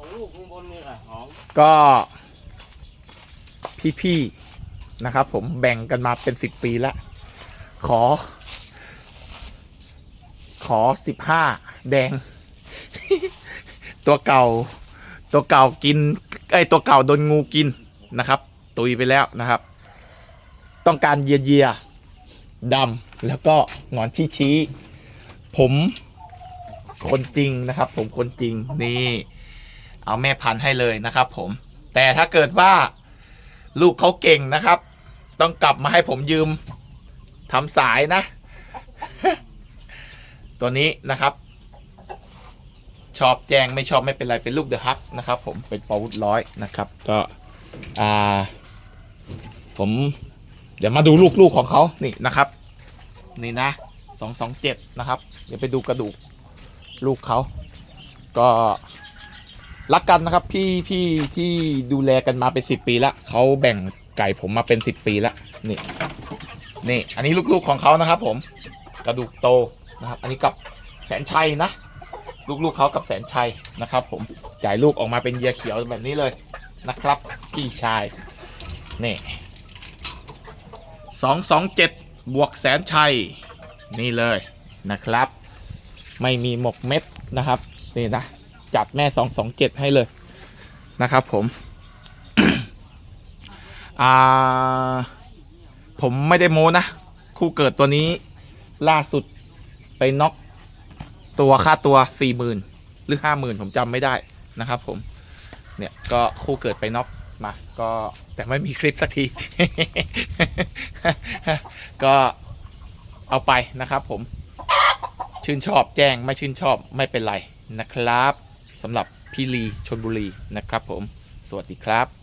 องลูกข้างบนนี่ค่ะหอมก็พี่ๆนะครับ ผมแบ่งกันมาเป็นสิบปีแล้วขอ ขอสิบห้าแดง ตัวเก่า ตัวเก่ากินไอยตัวเก่าโดนงูกินนะครับ ตุยไปแล้วนะครับ ต้องการเยียเยียดำแล้วก็หงอนชี้ชี้ผมคนจริงนะครับ ผมคนจริงนี่ เอาแม่พันธุ์ให้เลยนะครับ ผม แต่ถ้าเกิดว่าลูกเขาเก่งนะครับ ต้องกลับมาให้ผมยืมทำสายนะ ตัวนี้นะครับ ชอบแจงไม่ชอบไม่เป็นไรเป็นลูกเดอะฮักนะครับ ผมเป็นปอวุธร้อยนะครับ ก็อ่า ผมเดี๋ยวมาดูลูกๆของเขานี่นะครับ นี่นะสองสองเจ็ดนะครับ เดี๋ยวไปดูกระดูกลูกเขาก็ รักกันนะครับ พี่พี่ที่ดูแลกันมาเป็นสิบปีแล้วเขาแบ่งไก่ผมมาเป็นสิบปีแล้วนี่นี่ อันนี้ลูกๆของเขานะครับ ผมกระดูกโตนะครับ อันนี้กับแสนชัยนะ ลูกๆเขากับแสนชัยนะครับ ผมจ่ายลูกออกมาเป็นเยียเขียวแบบนี้เลยนะครับ พี่ชายนี่สองสองเจ็ดบวกแสนชัยนี่เลยนะครับ ไม่มีหมกเม็ดนะครับ นี่นะ จัดแม่227ให้เลยนะครับผม อ่า ผมไม่ได้โม้นะ คู่เกิดตัวนี้ ล่าสุดไปน็อกตัวค่าตัว40,000หรือ50,000ผมจำไม่ได้นะครับผม เนี่ยก็คู่เกิดไปน็อกมาก็แต่ไม่มีคลิปสักที ก็เอาไปนะครับผม ชื่นชอบแจ้งไม่ชื่นชอบไม่เป็นไรนะครับ สำหรับพี่ลีชนบุรีนะครับผม สวัสดีครับ